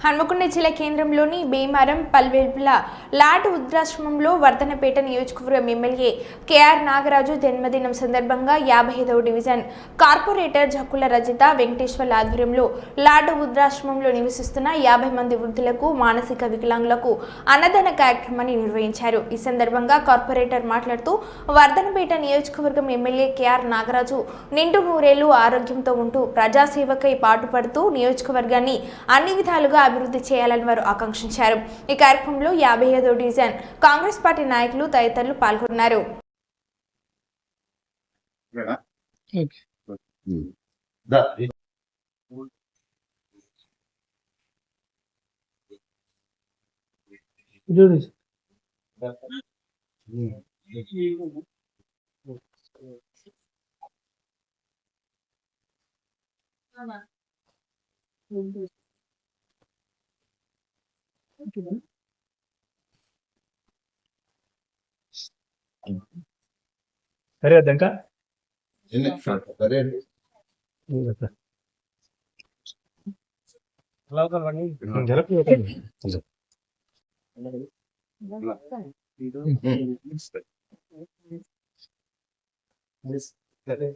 హన్మకొండ జిల్లా కేంద్రంలోని భీమారం పల్వెల్పుల లాట్ వృద్ధాశ్రమంలో వర్ధనపేట నియోజకవర్గం ఎమ్మెల్యే కేఆర్ నాగరాజు జన్మదినం సందర్భంగా యాభై ఐదవ డివిజన్ కార్పొరేటర్ జక్కుల రజిత వెంకటేశ్వర్ల ఆధ్వర్యంలో లాట్ వృద్ధాశ్రమంలో నివసిస్తున్న యాభై మంది వృద్ధులకు మానసిక వికలాంగులకు అన్నదాన కార్యక్రమాన్ని నిర్వహించారు. ఈ సందర్భంగా కార్పొరేటర్ మాట్లాడుతూ వర్ధనపేట నియోజకవర్గం ఎమ్మెల్యే కేఆర్ నాగరాజు నిండు నూరేళ్ళు ఆరోగ్యంతో ఉంటూ ప్రజాసేవకై పాటుపడుతూ నియోజకవర్గాన్ని అన్ని విధాలుగా అభివృద్ధి చేయాలని వారు ఆకాంక్షించారు. ఈ కార్యక్రమంలో యాభై ఐదో డివిజన్ కాంగ్రెస్ పార్టీ నాయకులు తదితరులు పాల్గొన్నారు. సరే అద్దాక సరే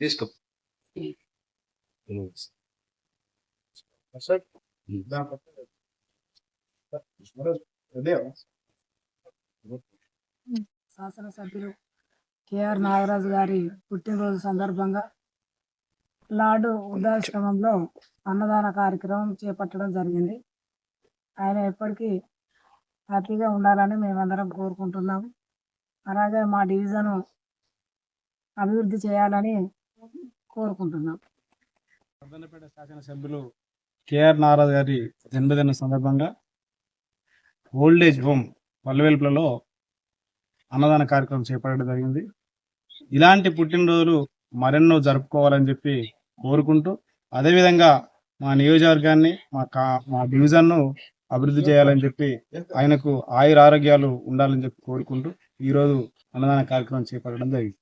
తీసుకో శాసనసభ్యులు కేఆర్ నాగరాజు గారి పుట్టినరోజు సందర్భంగా లార్డు వృద్ధాశ్రమంలో అన్నదాన కార్యక్రమం చేపట్టడం జరిగింది. ఆయన ఎప్పటికీ హ్యాపీగా ఉండాలని మేమందరం కోరుకుంటున్నాము. అలాగే మా డివిజను అభివృద్ధి చేయాలని కోరుకుంటున్నాం. వర్ధన్నపేట శాసనసభ్యులు కేఆర్ నారాజ్ గారి జన్మదిన సందర్భంగా ఓల్డ్ ఏజ్ హోమ్ పల్లెవెలుపులలో అన్నదాన కార్యక్రమం చేపట్టడం జరిగింది. ఇలాంటి పుట్టినరోజులు మరెన్నో జరుపుకోవాలని చెప్పి కోరుకుంటూ అదేవిధంగా మా నియోజకవర్గాన్ని మా కా మా డివిజన్ను అభివృద్ధి చేయాలని చెప్పి ఆయనకు ఆయుర ఆరోగ్యాలు ఉండాలని చెప్పి కోరుకుంటూ ఈరోజు అన్నదాన కార్యక్రమం చేపట్టడం జరిగింది.